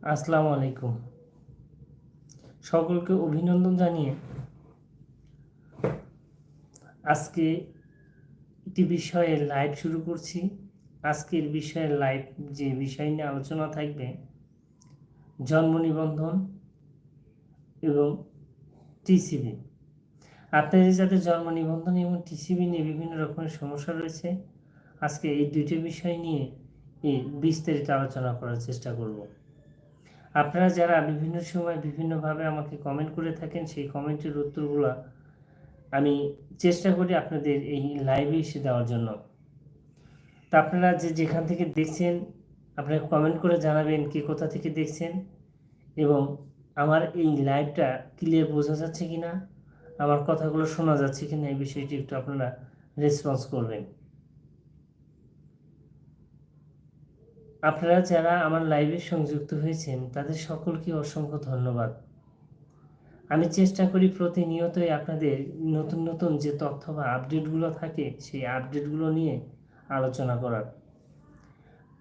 আসসালামু আলাইকুম। সকলকে অভিনন্দন জানিয়ে আজকে একটি বিষয়ে লাইভ শুরু করছি। আজকের বিষয়ের লাইভ যে বিষয় নিয়ে আলোচনা থাকবে, জন্ম নিবন্ধন এবং টিসিবি আপনাদের যাদের জন্ম নিবন্ধন এবং টিসিবি নিয়ে বিভিন্ন রকমের সমস্যা রয়েছে। আজকে এই দুইটি বিষয় নিয়ে বিস্তারিত আলোচনা করার চেষ্টা করব। আপনারা যারা বিভিন্ন সময় বিভিন্নভাবে আমাকে কমেন্ট করে থাকেন, সেই কমেন্টের উত্তরগুলো আমি চেষ্টা করি আপনাদের এই লাইভে এসে দেওয়ার জন্য। তা আপনারা যে যেখান থেকে দেখছেন আপনারা কমেন্ট করে জানাবেন কে কোথা থেকে দেখছেন এবং আমার এই লাইভটা ক্লিয়ার বোঝা যাচ্ছে কি না আমার কথাগুলো শোনা যাচ্ছে কি না এই বিষয়টি একটু আপনারা রেসপন্স করবেন। আপনারা যারা আমার লাইভে সংযুক্ত হয়েছেন, তাদের সকলকে অসংখ্য ধন্যবাদ। আমি চেষ্টা করি প্রতিনিয়তই আপনাদের নতুন নতুন যে তথ্য বা আপডেটগুলো থাকে, সেই আপডেটগুলো নিয়ে আলোচনা করার।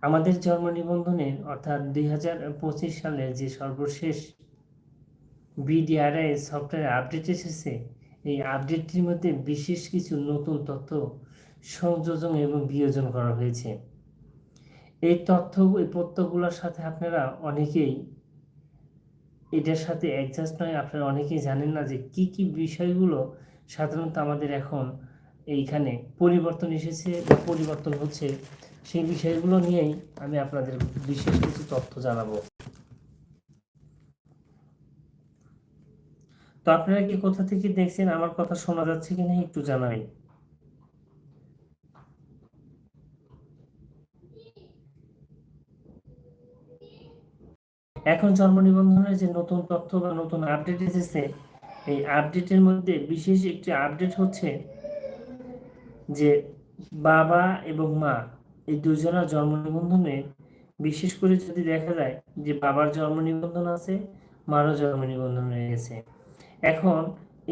আমাদের জন্ম নিবন্ধনের, অর্থাৎ দুই হাজার পঁচিশ সালের যে সর্বশেষ বিডিআরআই সফটওয়্যার আপডেট এসেছে, এই আপডেটটির মধ্যে বিশেষ কিছু নতুন তথ্য সংযোজন এবং বিয়োজন করা হয়েছে। এই তথ্য, এই তথ্যগুলোর সাথে আপনারা অনেকেই এটার সাথে অ্যাডজাস্ট নয়, আপনারা অনেকেই জানেন না যে কি কি বিষয়গুলো সাধারণত আমাদের এখন এইখানে পরিবর্তন এসেছে বা পরিবর্তন হচ্ছে। সেই বিষয়গুলো নিয়েই আমি আপনাদের বিশেষ কিছু তথ্য জানাব। তো আপনারা কি কোথা থেকে দেখছেন? আমার কথা শোনা যাচ্ছে কিনা একটু জানাবেন। এখন জন্ম নিবন্ধনের যে নতুন তথ্য বা নতুন আপডেট এসেছে, এই আপডেটের মধ্যে বিশেষ একটি আপডেট হচ্ছে যে বাবা এবং মা এই দুজনের জন্ম নিবন্ধনে বিশেষ করে যদি দেখা যায় যে বাবার জন্ম নিবন্ধন আছে, মারও জন্ম নিবন্ধন গেছে। এখন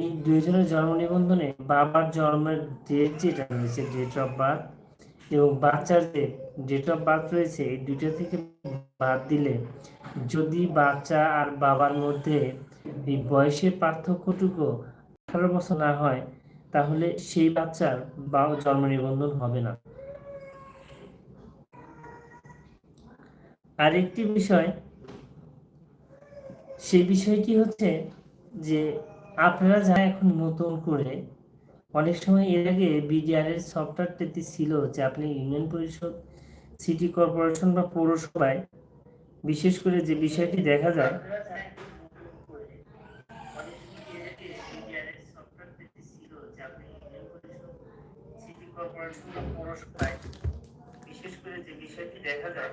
এই দুইজনের জন্ম নিবন্ধনে বাবার জন্মের ডেট যেটা রয়েছে ডেট অফ বার্থ এবং বাচ্চার যে ডেট অফ বার্থ রয়েছে, এই দুইটা থেকে বাদ দিলে যদি বাচ্চা আর বাবার মধ্যে এই বয়সের পার্থক্যটুকু আঠারো বছর না হয়, তাহলে সেই বাচ্চার বা জন্ম নিবন্ধন হবে না। আরেকটি বিষয়, সেই বিষয়টি হচ্ছে যে আপনারা যা এখন নতুন করে অনেক সময় এর আগে বিডিআর এর সফটওয়্যারটিতে ছিল যে আপনি ইউনিয়ন পরিষদ সিটি কর্পোরেশন বা পৌরসভায় বিশেষ করে যে বিষয়টি দেখা যায় বিশেষ করে যে বিষয়টি দেখা যায়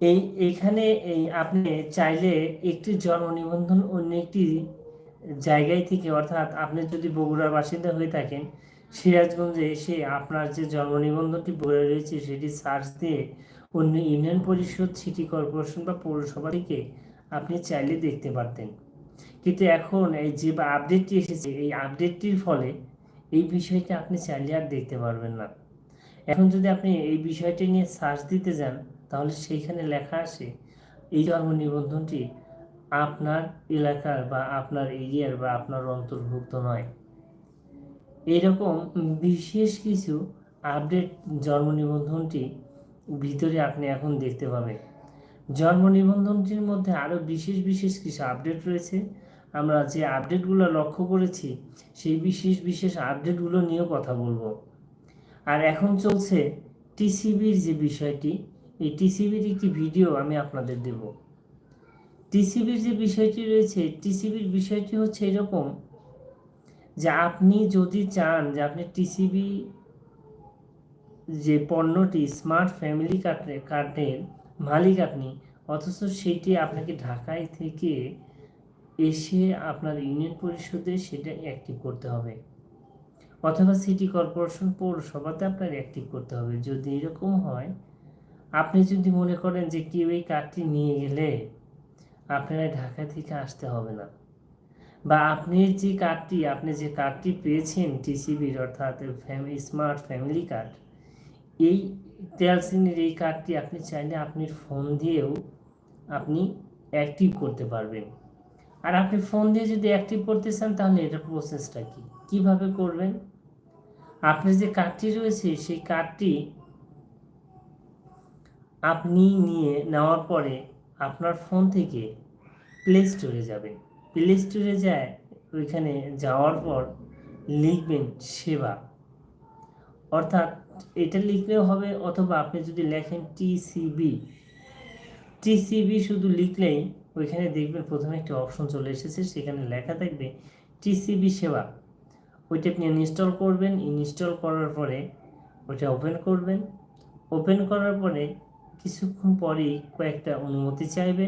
এই, এইখানে, এই আপনি চাইলে একটি জন্ম নিবন্ধন অন্য একটি জায়গায় থেকে, অর্থাৎ আপনি যদি বগুড়ার বাসিন্দা হয়ে থাকেন, সিরাজগঞ্জে এসে আপনার যে জন্ম নিবন্ধনটি বলে রয়েছে, সেটি সার্চ দিয়ে অন্য ইউনিয়ন পরিষদ, সিটি কর্পোরেশন বা পৌরসভা থেকে আপনি চাইলে দেখতে পারতেন। কিন্তু এখন এই যে আপডেটটি এসেছে, এই আপডেটটির ফলে এই বিষয়টা আপনি চাইলে আর দেখতে পারবেন না। এখন যদি আপনি এই বিষয়টি নিয়ে সার্চ দিতে যান তাহলে সেইখানে লেখা আসে এই জন্ম নিবন্ধনটি আপনার এলাকার বা আপনার এরিয়ার বা আপনার অন্তর্ভুক্ত নয়। এরকম বিশেষ কিছু আপডেট জন্ম নিবন্ধনটি ভিতরে আপনি এখন দেখতে পাবেন। জন্ম নিবন্ধনটির মধ্যে আরও বিশেষ বিশেষ কিছু আপডেট রয়েছে। আমরা যে আপডেটগুলো লক্ষ্য করেছি, সেই বিশেষ বিশেষ আপডেটগুলো নিয়েও কথা বলব। আর এখন চলছে টিসিবির যে বিষয়টি এই টিসিবির একটি ভিডিও আমি আপনাদের দেব। টিসিবির যে বিষয়টি রয়েছে, টিসিবির বিষয়টি হচ্ছে এরকম যে আপনি যদি চান যে আপনি টিসিবি যে পণ্যটি স্মার্ট ফ্যামিলি কার্ডে, কার্ডের মালিক আপনি, অথচ সেটি আপনাকে ঢাকায় থেকে এসে আপনার ইউনিয়ন পরিষদে সেটা অ্যাক্টিভ করতে হবে। অথবা সিটি কর্পোরেশন পৌরসভাতে আপনার অ্যাক্টিভ করতে হবে। যদি এরকম হয় আপনি যদি মনে করেন যে কেউ এই কার্ডটি নিয়ে গেলে আপনারা ঢাকা থেকে আসতে হবে না। বা আপনি যে কার্ডটি, আপনি যে কার্ডটি পেয়েছেন, টিসিবির অর্থাৎ ফ্যামিলি স্মার্ট ফ্যামিলি কার্ড, এই তেলসিনের এই কার্ডটি আপনি চাইলে আপনি ফোন দিয়েও আপনি অ্যাক্টিভ করতে পারবেন। আর আপনি ফোন দিয়ে যদি অ্যাক্টিভ করতে চান, তাহলে এটার প্রসেসটা কী? কীভাবে করবেন? আপনার যে কার্ডটি রয়েছে, সেই কার্ডটি আপনি নিয়ে নেওয়ার পরে আপনার ফোন থেকে প্লে স্টোরে যাবেন প্লে স্টোরে যায়, ওইখানে যাওয়ার পর লিখবেন সেবা। অর্থাৎ এটা লিখলেও হবে অথবা আপনি যদি লেখেন টিসিবি টিসিবি শুধু লিখলেই ওইখানে দেখবেন প্রথমে একটা অপশন চলে এসেছে, সেখানে লেখা থাকবে টিসিবি সেবা। ওইটা আপনি ইনস্টল করবেন ইনস্টল করার পরে ওইটা ওপেন করবেন। ওপেন করার পরে কিছুক্ষণ পরেই কয়েকটা অনুমতি চাইবে।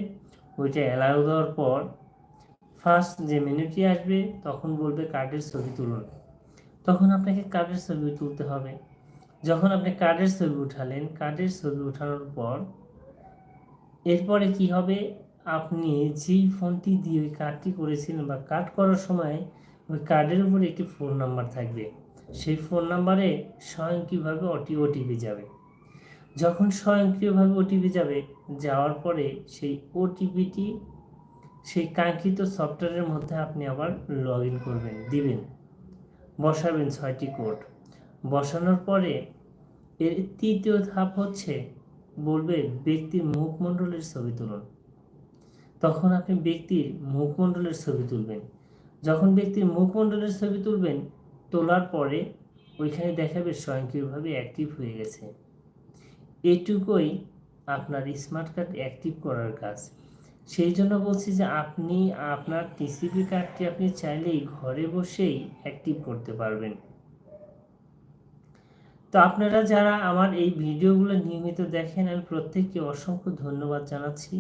ওইটা অ্যালাউ দেওয়ার পর ফার্স্ট যে মেনুটি আসবে, তখন বলবে কার্ডের ছবি তুলুন। তখন আপনাকে কার্ডের ছবি তুলতে হবে। যখন আপনি কার্ডের ছবি উঠালেন কার্ডের ছবি উঠানোর পর এরপরে কি হবে? আপনি যেই ফোনটি দিয়ে ওই কার্ডটি করেছিলেন বা কার্ড করার সময়, ওই কার্ডের উপরে একটি ফোন নাম্বার থাকবে। সেই ফোন নাম্বারে স্বয়ংক্রিয়ভাবে ওটি ওটিপি যাবে। যখন স্বয়ংক্রিয়ভাবে ওটিপি যাবে, যাওয়ার পরে সেই ওটিপিটি সেই কাঙ্ক্ষিত সফটওয়্যারের মধ্যে আপনি আবার লগ ইন করবেন, দিবেন, বসাবেন ছয়টি কোড বসানোর পরে এর তৃতীয় ধাপ হচ্ছে বলবে ব্যক্তির মুখমণ্ডলের ছবি তুলুন। তখন আপনি ব্যক্তির মুখমণ্ডলের ছবি তুলবেন। যখন ব্যক্তির মুখমণ্ডলের ছবি তুলবেন, তোলার পরে ওইখানে দেখাবে স্বয়ংক্রিয়ভাবে অ্যাক্টিভ হয়ে গেছে। এটুকুই আপনার স্মার্ট কার্ড অ্যাক্টিভ করার কাজ। সেই জন্য বলছি যে আপনি আপনার টিসিপি কার্ডটি আপনি চাইলেই ঘরে বসেই অ্যাক্টিভ করতে পারবেন। তো আপনারা যারা আমার এই ভিডিওগুলো নিয়মিত দেখেন, আমি প্রত্যেককে অসংখ্য ধন্যবাদ জানাচ্ছি।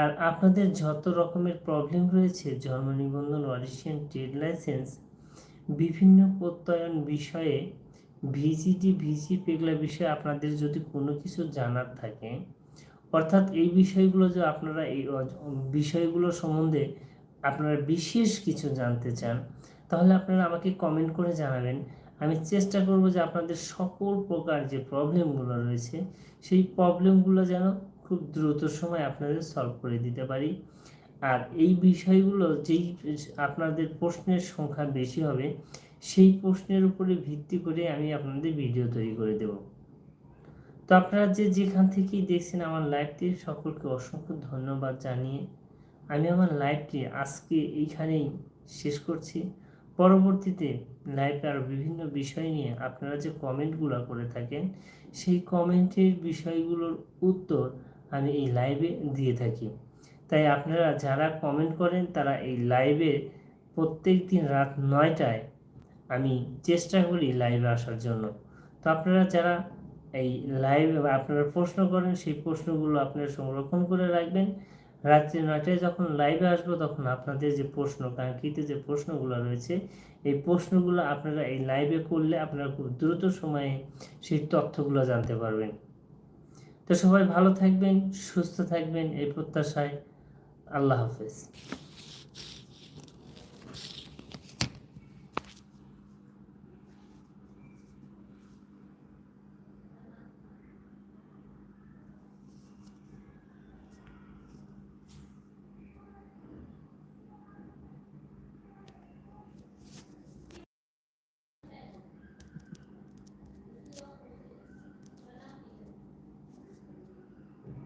আর আপনাদের যত রকমের প্রবলেম রয়েছে, জন্ম নিবন্ধন অডিশন ট্রেড লাইসেন্স বিভিন্ন প্রত্যয়ন বিষয়ে ভিজিটি ভিজি পেগলা বিষয়ে আপনাদের যদি কোনো কিছু জানার থাকে, অর্থাৎ এই বিষয়গুলো যে আপনারা এই বিষয়গুলো সম্বন্ধে আপনারা বিশেষ কিছু জানতে চান, তাহলে আপনারা আমাকে কমেন্ট করে জানাবেন। আমি চেষ্টা করব যে আপনাদের সকল প্রকার যে প্রবলেমগুলো রয়েছে, সেই প্রবলেমগুলো যেন খুব দ্রুত সময় আপনাদের সলভ করে দিতে পারি। আর এই বিষয়গুলো যেই আপনাদের প্রশ্নের সংখ্যা বেশি হবে, সেই প্রশ্নের উপরে ভিত্তি করে আমি আপনাদের ভিডিও তৈরি করে দেব। তো আপনারা যে যেখান থেকেই দেখছেন আমার লাইভটি, সকলকে অসংখ্য ধন্যবাদ জানিয়ে আমি আমার লাইভটি আজকে এইখানেই শেষ করছি। পরবর্তীতে লাইভে আরও বিভিন্ন বিষয় নিয়ে আপনারা যে কমেন্টগুলো করে থাকেন, সেই কমেন্টের বিষয়গুলোর উত্তর আমি এই লাইভে দিয়ে থাকি। তাই আপনারা যারা কমেন্ট করেন তারা এই লাইভে প্রত্যেক দিন রাত নয়টায় আমি চেষ্টা করি লাইভে আসার জন্য। তো আপনারা যারা এই লাইভ আপনারা প্রশ্ন করেন, সেই প্রশ্নগুলো আপনারা সংরক্ষণ করে রাখবেন। রাত্রি নয়টায় যখন লাইভে আসব তখন আপনাদের যে প্রশ্ন, কাঙ্ক্ষিত যে প্রশ্নগুলো রয়েছে, এই প্রশ্নগুলো আপনারা এই লাইভে করলে আপনারা খুব দ্রুত সময়ে সেই তথ্যগুলো জানতে পারবেন। তো সবাই ভালো থাকবেন, সুস্থ থাকবেন এই প্রত্যাশায়। আল্লাহ হাফেজ